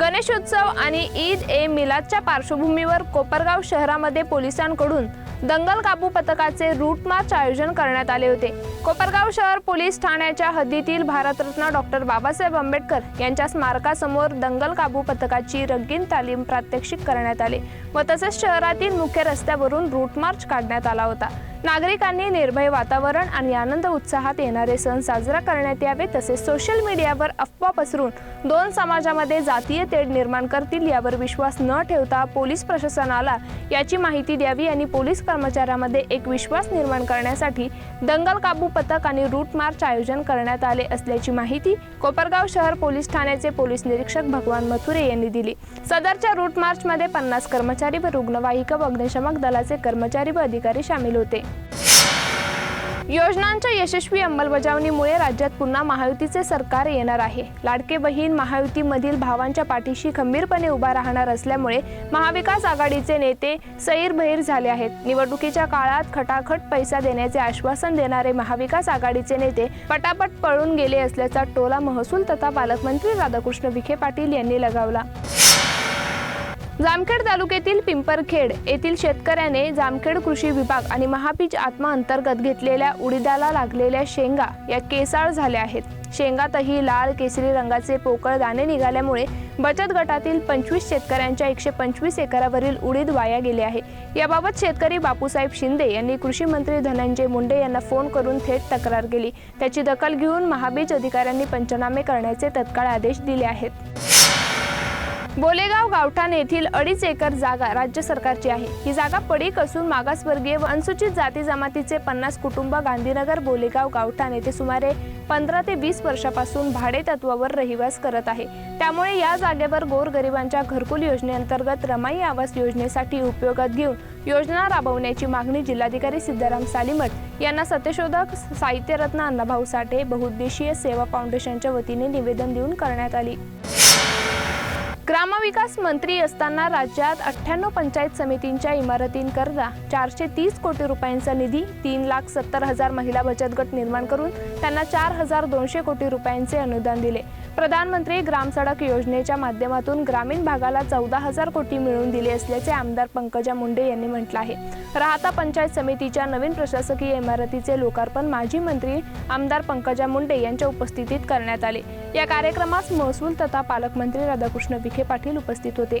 गणेशोत्सव आणि ईद ए मिलादच्या पार्श्वभूमीवर कोपरगाव शहरामध्ये पोलिसांकडून दंगल काबू पथकाचे रूट मार्च आयोजन करण्यात आले होते. कोपरगाव शहर पोलीस ठाण्याच्या हद्दीतील भारतरत्न डॉक्टर बाबासाहेब आंबेडकर यांच्या स्मारकासमोर दंगल काबू पथकाची रंगीन तालीम प्रात्यक्षिक करण्यात आले व तसेच शहरातील मुख्य रस्त्यावरून रूट मार्च काढण्यात आला होता. नागरिकांनी निर्भय वातावरण आणि आनंद उत्साहात येणारे सण साजरा करण्यात यावे तसेच सोशल मीडियावर अफवा पसरून दोन समाजामध्ये जातीय तेढ निर्माण करतील यावर विश्वास न ठेवता पोलीस प्रशासनाला याची माहिती द्यावी आणि पोलीस कर्मचाऱ्यामध्ये एक विश्वास निर्माण करण्यासाठी दंगल काबू पथक आणि रूट मार्च आयोजन करण्यात आले असल्याची माहिती कोपरगाव शहर पोलीस ठाण्याचे पोलीस निरीक्षक भगवान मथुरे यांनी दिली. सदरच्या रूट मार्चमध्ये पन्नास कर्मचारी व रुग्णवाहिका व अग्निशमक दलाचे कर्मचारी व अधिकारी सामील होते. योजनांच्या यशस्वी अंमलबजावणीमुळे राज्यात पुन्हा महायुतीचे सरकार येणार आहे. लाडके बहीण महायुतीमधील भावांच्या पाठीशी खंबीरपणे उभा राहणार असल्यामुळे महाविकास आघाडीचे नेते सैरभैर झाले आहेत. निवडणुकीच्या काळात खटाखट पैसा देण्याचे आश्वासन देणारे महाविकास आघाडीचे नेते पटापट पळून गेले असल्याचा टोला महसूल तथा पालकमंत्री राधाकृष्ण विखे पाटील यांनी लगावला. जामखेड तालुक्यातील पिंपरखेड येथील शेतकऱ्याने जामखेड कृषी विभाग आणि महाबीज आत्मा अंतर्गत घेतलेल्या उडीदाला लागलेल्या शेंगा या केसाळ झाल्या आहेत. शेंगातही लाल केसरी रंगाचे पोकळ दाणे निघाल्यामुळे बचत गटातील पंचवीस शेतकऱ्यांच्या एकशे पंचवीस एकरावरील उडीद वाया गेले आहे. याबाबत शेतकरी बापूसाहेब शिंदे यांनी कृषी मंत्री धनंजय मुंडे यांना फोन करून थेट तक्रार केली. त्याची दखल घेऊन महाबीज अधिकाऱ्यांनी पंचनामे करण्याचे तत्काळ आदेश दिले आहेत. बोलेगाव गावठाण येथील अडीच एकर जागा राज्य सरकारची आहे. ही जागा पडीक असून मागासवर्गीय व अनुसूचित जाती जमातीचे पन्नास कुटुंब गांधीनगर बोलेगाव गावठाण येथे सुमारे पंधरा ते वीस वर्षापासून भाडे तत्वावर रहिवास करत आहे. त्यामुळे या जागेवर गोरगरिबांच्या घरकुल योजनेअंतर्गत रमाई आवास योजनेसाठी उपयोगात घेऊन योजना राबवण्याची मागणी जिल्हाधिकारी सिद्धाराम सालीमठ यांना सत्यशोधक साहित्यरत्न अण्णाभाऊ साठे बहुउद्देशीय सेवा फाउंडेशनच्या वतीने निवेदन देऊन करण्यात आली. ग्रामविकास मंत्री असताना राज्यात अठ्ठ्याण्णव पंचायत समितींच्या इमारतींकरता चारशे तीस कोटी रुपयांचा निधी तीन लाख सत्तर हजार महिला बचत गट निर्माण करून त्यांना चार हजार दोनशे कोटी रुपयांचे अनुदान दिले. प्रधानमंत्री ग्राम सडक योजनेच्या माध्यमातून ग्रामीण भागाला चौदा हजार कोटी मिळवून दिले असल्याचे आमदार पंकजा मुंडे यांनी म्हटलं आहे. राहता पंचायत समितीच्या नवीन प्रशासकीय इमारतीचे लोकार्पण माजी मंत्री आमदार पंकजा मुंडे यांच्या उपस्थितीत करण्यात आले. या कार्यक्रमास महसूल तथा पालकमंत्री राधाकृष्ण विखे पाटील उपस्थित होते.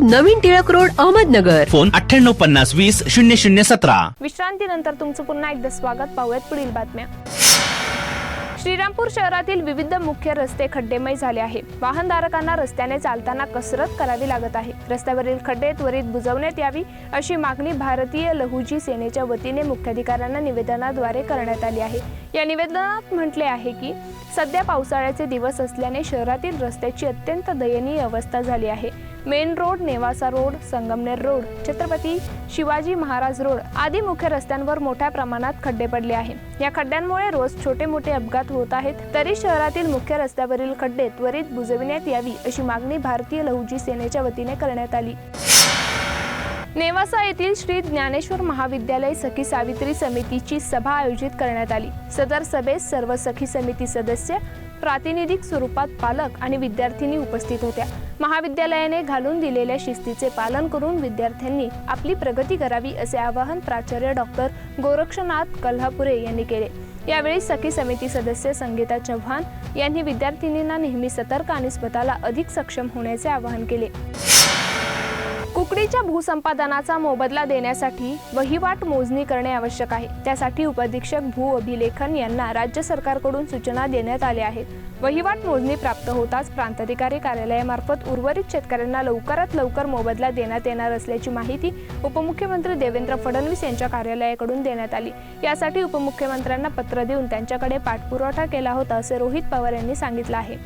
नवीन टिळक रोड अहमदनगर. फोन अठ्ठ्याण्णव पन्नास वीस शून्य शून्य सतरा. विश्रांतीनंतर तुमचं पुन्हा एकदा स्वागत. पाहूयात पुढील बातम्या. श्रीरामपूर शहरातील विविध मुख्य रस्ते खड्डेमय झाले आहे वाहनधारकांना रस्त्याने चालताना कसरत करावी लागत आहे. रस्त्यावरील खड्डे त्वरित बुजवण्यात यावी अशी मागणी भारतीय लहुजी सेनेच्या वतीने मुख्याधिकाऱ्यांना निवेदनाद्वारे करण्यात आली आहे. या निवेदनात म्हटले आहे की सध्या पावसाळ्याचे दिवस असल्याने शहरातील रस्त्याची अत्यंत दयनीय अवस्था झाली आहे. Main road Nevasa road Sangamner road Chhatrapati Shivaji Maharaj road आदी मुख्य रस्त्यांवर मोठ्या प्रमाणात खड्डे पडले आहे. या खड्ड्यांमुळे रोज छोटे मोठे अपघात होत आहेत. तरी शहरातील मुख्य रस्त्यावरील खड्डे त्वरित बुजविण्यात यावी अशी मागणी भारतीय लहुजी सेनेच्या वतीने करण्यात आली. नेवासा येथील श्री ज्ञानेश्वर महाविद्यालय सखी सावित्री समितीची सभा आयोजित करण्यात आली. सदर सभेत सर्व सखी समिती सदस्य प्रातिनिधिक स्वरूपात पालक आणि विद्यार्थिनी उपस्थित होत्या. महाविद्यालयाने घालून दिलेल्या शिस्तीचे पालन करून विद्यार्थ्यांनी आपली प्रगती करावी असे आवाहन प्राचार्य डॉक्टर गोरक्षनाथ कल्हापुरे यांनी केले. यावेळी सखी समिती सदस्य संगीता चव्हाण यांनी विद्यार्थिनींना नेहमी सतर्क आणि स्वतःला अधिक सक्षम होण्याचे आवाहन केले. तुकडीच्या भूसंपादनाचा मोबदला देण्यासाठी वहिवाट मोजणी करणे आवश्यक आहे. त्यासाठी उपाधीक्षक भू अभिलेखन यांना राज्य सरकारकडून सूचना देण्यात आल्या आहेत. वहिवाट मोजणी प्राप्त होताच प्रांताधिकारी कार्यालयामार्फत उर्वरित शेतकऱ्यांना लवकरात लवकर मोबदला देण्यात येणार असल्याची माहिती उपमुख्यमंत्री देवेंद्र फडणवीस यांच्या कार्यालयाकडून देण्यात आली. यासाठी उपमुख्यमंत्र्यांना पत्र देऊन त्यांच्याकडे पाठपुरवठा केला होता असे रोहित पवार यांनी सांगितलं आहे.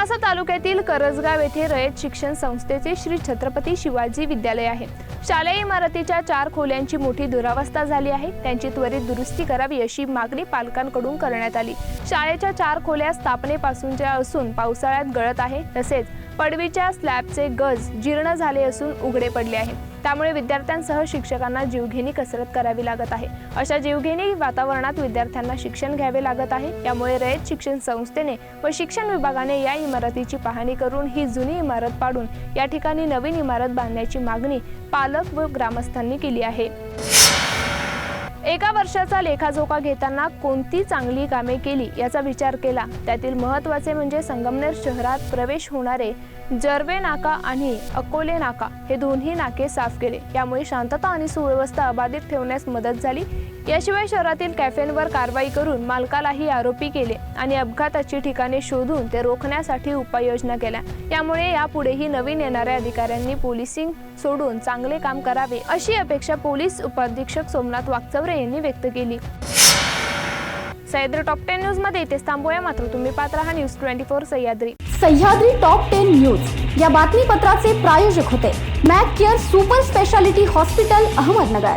नेवासा तालुक्यातील करजगाव येथे रयत शिक्षण संस्थेचे श्री छत्रपती शिवाजी विद्यालय आहे. शालेय इमारतीच्या चार खोल्यांची मोठी दुरावस्था झाली आहे. त्यांची त्वरित दुरुस्ती करावी अशी मागणी पालकांकडून करण्यात आली. शाळेच्या चार खोल्या स्थापनेपासूनच्या असून पावसाळ्यात गळत आहे. तसेच पडवीच्या स्लॅबचे गज जीर्ण झाले असून उघडे पडले आहेत. त्यामुळे विद्यार्थ्यांसह शिक्षकांना जीवघेणी कसरत करावी लागत आहे. अशा जीवघेणी वातावरणात विद्यार्थ्यांना शिक्षण घ्यावे लागत आहे. त्यामुळे रयत शिक्षण संस्थेने व शिक्षण विभागाने या इमारतीची पाहणी करून ही जुनी इमारत पाडून या ठिकाणी नवीन इमारत बांधण्याची मागणी पालक व ग्रामस्थांनी केली आहे. एका वर्षाचा लेखाजोखा घेताना कोणती चांगली कामे केली याचा विचार केला. त्यातील महत्त्वाचे म्हणजे संगमनेर शहरात प्रवेश होणारे जर्वे नाका आणि अकोले नाका हे दोन्ही नाके साफ केले. यामुळे शांतता आणि सुव्यवस्था अबाधित ठेवण्यास मदत झाली. याशिवाय शहरातील कॅफेंवर कारवाई करून मालकालाही आरोपी केले. आणि अपघाताची ठिकाणे शोधून ते रोखण्यासाठी उपाययोजना केल्या. यामुळे यापुढेही नवीन येणाऱ्या अधिकाऱ्यांनी पोलिसिंग सोडून चांगले काम करावे अशी अपेक्षा पोलीस उपाधीक्षक सोमनाथ वागचौरे यांनी व्यक्त केली. सह्याद्री टॉप टेन न्यूजमध्ये इथेच थांबूया. मात्र तुम्ही पात्र हा news twenty four Sahyadri. Sahyadri top ten news. या बातमीपत्राचे प्रायोजक होते. Mac care super speciality hospital Ahmednagar.